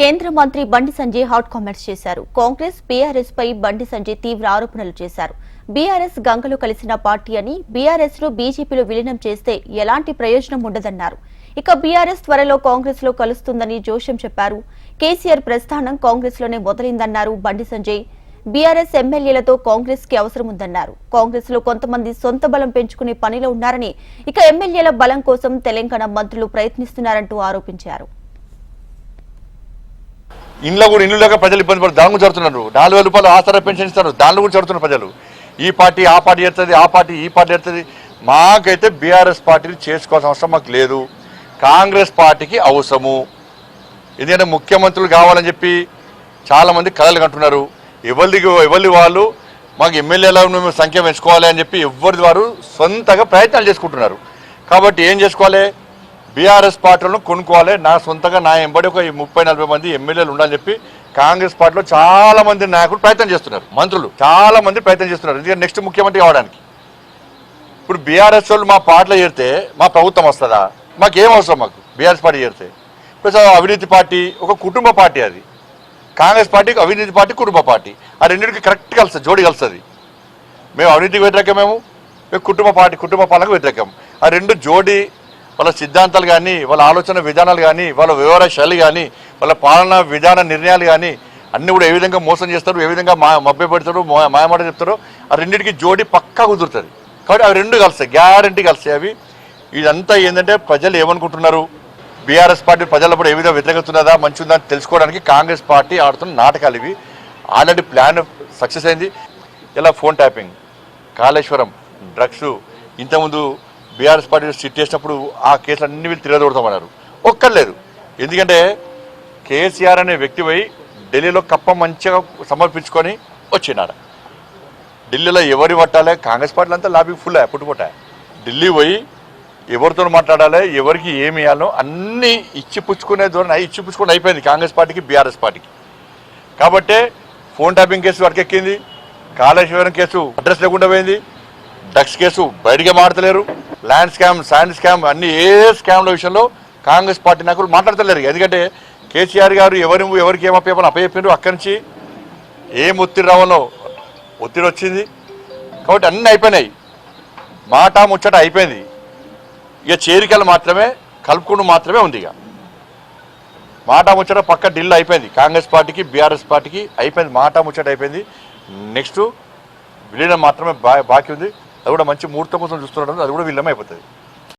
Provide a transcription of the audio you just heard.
కేంద్ర మంత్రి Bandi Sanjay hot comments చేశారు. కాంగ్రెస్ బీఆర్ఎస్ పై బండి సంజయ్ తీవ్ర ఆరోపణలు చేశారు. బీఆర్ఎస్ గంగలో కలిసిన పార్టీ అని బీఆర్ఎస్ను బీజేపీలో విలీనం చేస్తే ఎలాంటి ప్రయోజనం ఉండదన్నారు. ఇక బీఆర్ఎస్ త్వరలో కాంగ్రెస్లో కలుస్తుందని జోషం చెప్పారు. కేసీఆర్ ప్రస్థానం కాంగ్రెస్లోనే మొదలైందన్నారు బండి సంజయ్. బీఆర్ఎస్ ఎమ్మెల్యేలతో కాంగ్రెస్కి అవసరం ఉందన్నారు కాంగ్రెస్లో కొంతమంది సొంత బలం పెంచుకునే పనిలో ఉన్నారని ఇక ఎమ్మెల్యేల బలం కోసం తెలంగాణ మంత్రులు ప్రయత్నిస్తున్నారంటూ ఆరోపించారు. ఇంట్లో కూడా ఇల్లు లేక ప్రజలు ఇబ్బంది పడుతుంది దాని గురించి జరుగుతున్నారు. నాలుగు వేల రూపాయలు ఆసరా పెన్షన్ ఇస్తారు. దానిలో కూడా చదువుతున్నారు ప్రజలు. ఈ పార్టీ ఆ పార్టీ ఎడుతుంది ఆ పార్టీ ఈ పార్టీ ఎడుతుంది మాకైతే బీఆర్ఎస్ పార్టీని చేసుకోవాల్సిన అవసరం మాకు లేదు. కాంగ్రెస్ పార్టీకి అవసరము. ఎందుకంటే ముఖ్యమంత్రులు కావాలని చెప్పి చాలామంది కథలు కంటున్నారు. ఎవరిది ఎవరి వాళ్ళు? మాకు ఎమ్మెల్యేల మేము సంఖ్య పెంచుకోవాలి అని చెప్పి ఎవరిది వారు సొంతగా ప్రయత్నాలు చేసుకుంటున్నారు. కాబట్టి ఏం చేసుకోవాలి? బీఆర్ఎస్ పార్టీలను కొనుక్కోవాలి. నా సొంతంగా నా ఎంబడి ఒక ముప్పై నలభై మంది ఎమ్మెల్యేలు ఉండాలని చెప్పి కాంగ్రెస్ పార్టీలో చాలా మంది నాయకులు ప్రయత్నం చేస్తున్నారు. మంత్రులు చాలా మంది ప్రయత్నం చేస్తున్నారు. ఎందుకంటే నెక్స్ట్ ముఖ్యమంత్రి కావడానికి. ఇప్పుడు బీఆర్ఎస్ వాళ్ళు మా పార్టీలో చేరితే మా ప్రభుత్వం వస్తుందా? మాకు అవసరం మాకు? బీఆర్ఎస్ పార్టీ చేరితే. ప్లస్ అవినీతి పార్టీ ఒక కుటుంబ పార్టీ అది. కాంగ్రెస్ పార్టీకి అవినీతి పార్టీ కుటుంబ పార్టీ. ఆ రెండింటికి కరెక్ట్ కలుస్తుంది జోడి కలుస్తుంది మేము అవినీతికి వ్యతిరేకం మేము మేము కుటుంబ పార్టీ కుటుంబ పాలనకు వ్యతిరేకం. ఆ రెండు జోడి వాళ్ళ సిద్ధాంతాలు కానీ వాళ్ళ ఆలోచన విధానాలు కానీ వాళ్ళ వ్యవహార శైలి కానీ వాళ్ళ పాలన విధాన నిర్ణయాలు కానీ అన్నీ కూడా ఏ విధంగా మోసం చేస్తారు ఏ విధంగా మా మభ్య పెడతారు మా- మాయమాట చెప్తారో ఆ రెండింటికి జోడి పక్కా కుదురుతుంది. కాబట్టి అవి రెండు కలుస్తాయి గ్యారంటీ కలుస్తాయి అవి. ఇదంతా ఏంటంటే ప్రజలు ఏమనుకుంటున్నారు? బీఆర్ఎస్ పార్టీ ప్రజలప్పుడు ఏ విధంగా వ్యతిరేకతున్నదా మంచి ఉందా అని తెలుసుకోవడానికి కాంగ్రెస్ పార్టీ ఆడుతున్న నాటకాలు ఇవి. ఆల్రెడీ ప్లాన్ సక్సెస్ అయింది. ఇలా ఫోన్ ట్యాపింగ్ కాళేశ్వరం డ్రగ్స్ ఇంతకుముందు బీఆర్ఎస్ పార్టీ సిట్ చేసినప్పుడు ఆ కేసులు అన్ని వీళ్ళు తిరగదోడతామన్నారు. ఒక్కర్లేదు. ఎందుకంటే కేసీఆర్ అనే వ్యక్తి పోయి ఢిల్లీలో కప్ప మంచిగా సమర్పించుకొని వచ్చినాడు. ఢిల్లీలో ఎవరి పట్టాలి? కాంగ్రెస్ పార్టీలు అంతా లాబీ ఫుల్ పుట్టుపుట్ట ఢిల్లీ పోయి ఎవరితో మాట్లాడాలి ఎవరికి ఏమి ఇవ్వాలో అన్నీ ఇచ్చి పుచ్చుకునే ధోరణి ఇచ్చి పుచ్చుకుని అయిపోయింది కాంగ్రెస్ పార్టీకి బీఆర్ఎస్ పార్టీకి. కాబట్టే ఫోన్ ట్యాపింగ్ కేసు వరకెక్కింది. కాళేశ్వరం కేసు అడ్రస్ లేకుండా పోయింది. డ్రగ్స్ కేసు బయటికే మాడతలేరు ల్యాండ్ స్కామ్ శాండ్ స్కామ్ అన్ని ఏ స్కామ్ల విషయంలో కాంగ్రెస్ పార్టీ నాయకులు మాట్లాడతలేరు. ఎందుకంటే కేసీఆర్ గారు ఎవరి ఎవరికి ఏమో పేపర్ అప్పచెప్పారు అక్కడి నుంచి. ఏం ఒత్తిడి రావాలో ఒత్తిడి వచ్చింది. కాబట్టి అన్నీ అయిపోయినాయి. మాట ముచ్చట అయిపోయింది. ఇక చేరికలు మాత్రమే కలుపుకుండా మాత్రమే ఉంది ఇక. మాట ముచ్చట పక్క ఢిల్లీ అయిపోయింది. కాంగ్రెస్ పార్టీకి బీఆర్ఎస్ పార్టీకి అయిపోయింది. మాట ముచ్చట అయిపోయింది. నెక్స్ట్ విలీనం మాత్రమే బా బాకీ ఉంది. అది కూడా మంచి ముహూర్తం కోసం చూస్తున్నాడు అది కూడా విలమైపోతుంది